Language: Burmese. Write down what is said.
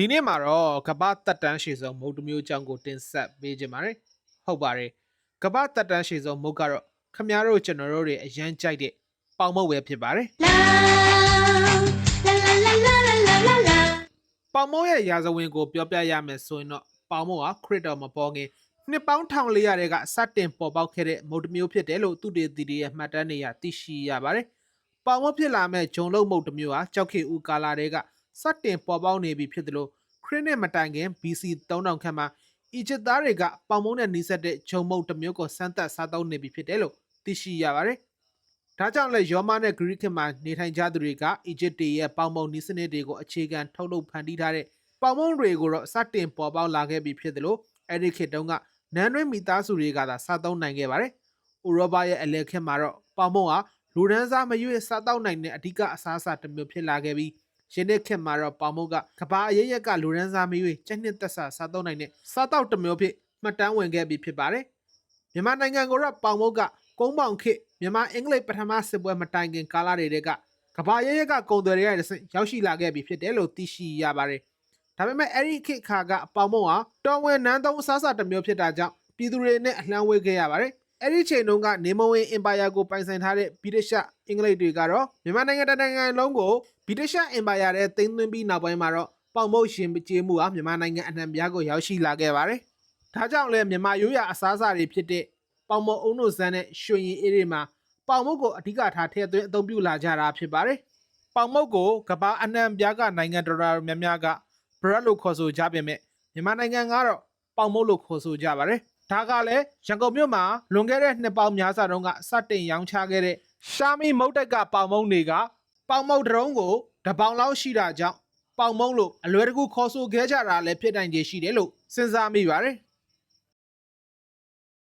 ဒီနေ့မှာတော့ကမ္ဘာတက်တန်းရှည်ဆုံးမုတ်တစ်မျိုးအကြောင်းကိုတင်ဆက်ပေးခြင်းပါတယ်ဟုတ်ပါတယ်ကမ္ဘာတက်တန်းရှည်ဆုံးမုတ်ကတော့ခမည်းတော်ကျွန်တော်တို့တွေအရန်ကြိုက်တဲ့ပေါင်မုတ်ပဲဖြစ်ပါတယ် La la la la la la la la ပေါင်မုတ်ရဲ့ရာဇဝင်ကိုပြောပြရမယ်ဆိုရင်တော့ပေါင်မုတ်ဟာခရစ်တော်မပေါ်ခင်နှစ်ပေါင်း1400ကစတင်ပေါ်ပေါက်ခဲ့တဲ့မုတ်တစ်မျိုးဖြစ်တယ်လို့သူတေသီတွေရဲ့မှတ်တမ်းတွေအရသိရှိရပါတယ်ပေါင်မုတ်ဖြစ်လာမဲ့ဂျုံလုံးမုတ်တစ်မျိုးဟာကြောက်ခေဦးကာလာတွေက စတင်ပေါ်ပေါက်နေပြီဖြစ်တယ်လို့ခရစ်နှစ်မတိုင်ခင် BC 3000ခန့်မှာအီဂျစ်သားတွေကပေါင်မုံနဲ့နှိစက်တဲ့ဂျုံမုတ်တစ်မျိုးကိုစမ်းသပ်စားသုံးနေပြီဖြစ်တယ်လို့သိရှိရပါတယ်။ဒါကြောင့်လည်းယောမနဲ့ဂရိခေတ်မှာနေထိုင်ကြသူတွေကအီဂျစ်တွေရဲ့ပေါင်မုံနီးစနစ်တွေကိုအခြေခံထုတ်လုပ်ဖန်တီးထားတဲ့ပေါင်မုံတွေကိုတော့စတင်ပေါ်ပေါက်လာခဲ့ပြီဖြစ်တယ်လို့အဲ့ဒီခေတ်တုန်းကနန်းတွင်းမိသားစုတွေကသာစားသုံးနိုင်ခဲ့ပါတယ်။ဥရောပရဲ့အလယ်ခေတ်မှာတော့ပေါင်မုံဟာလူဒန်းစားမရွေးစားတောက်နိုင်တဲ့အဓိကအစားအစာတစ်မျိုးဖြစ်လာခဲ့ပြီး ယနေ့ခေတ်မှာတော့ပေါင်မုတ်ကကဘာအရရက်ကလူရန်စားမီးတွေကျက်နှစ်သက်စာစားသုံးနိုင်တဲ့စားတောက်တစ်မျိုးဖြစ်မှတ်တမ်းဝင်ခဲ့ပြီးဖြစ်ပါတယ်။မြန်မာနိုင်ငံကိုတော့ပေါင်မုတ်ကကုန်းပေါင်ခေတ်မြန်မာအင်္ဂလိပ်ပထမစစ်ပွဲမတိုင်ခင်ကာလတွေကကဘာရရက်ကကုံသွယ်တွေကတဆင့်ရောက်ရှိလာခဲ့ပြီးဖြစ်တယ်လို့သိရှိရပါတယ်။ဒါပေမဲ့အဲ့ဒီခေတ်ခါကအပေါင်မုတ်ဟာတော်ဝင်နန်းသုံးအစားအစာတစ်မျိုးဖြစ်တာကြောင့်ပြည်သူတွေနဲ့အလှမ်းဝေးခဲ့ရပါတယ်။ အဲ့ဒီချိန်တုန်းကနေမဝင်အင်ပါယာကိုပိုင်ဆိုင်ထားတဲ့ဗြိတိရှအင်္ဂလိပ်တွေကတော့မြန်မာနိုင်ငံတစ်နိုင်ငံလုံးကိုဗြိတိရှအင်ပါယာရဲ့သိမ်းသွင်းပြီးနောက်ပိုင်းမှာတော့ပေါင်မုတ်ရှင်ကြေးမှုဟာမြန်မာနိုင်ငံအနှံ့ပြားကိုရောက်ရှိလာခဲ့ပါတယ်။ဒါကြောင့်လည်းမြန်မာရိုးရာအစားအစာတွေဖြစ်တဲ့ပေါင်မုတ်အုံတို့ဇန်းနဲ့ရွှေရင်အေးတွေမှာပေါင်မုတ်ကိုအဓိကထားထည့်သွင်းအသုံးပြုလာကြတာဖြစ်ပါတယ်။ပေါင်မုတ်ကိုကမ္ဘာအနှံ့ပြားကနိုင်ငံတော်တော်များများက bread လို့ခေါ်ဆိုကြပေမဲ့မြန်မာနိုင်ငံကတော့ပေါင်မုတ်လို့ခေါ်ဆိုကြပါတယ်။ ဒါကလည်းရန်ကုန်မြို့မှာလွန်ခဲ့တဲ့နှစ်ပေါင်းများစွာတုန်းကစတင်ရောင်းချခဲ့တဲ့ရှာမီမုတ်တက်ကပေါင်မုတ်တွေကပေါင်မုတ်တစ်လုံးကိုတစ်ပေါင်လောက်ရှိတာကြောင့်ပေါင်မုတ်လို့အလွယ်တကူခေါ်ဆိုခဲ့ကြတာလည်းဖြစ်နိုင်ခြေရှိတယ်လို့စဉ်းစားမိပါတယ်။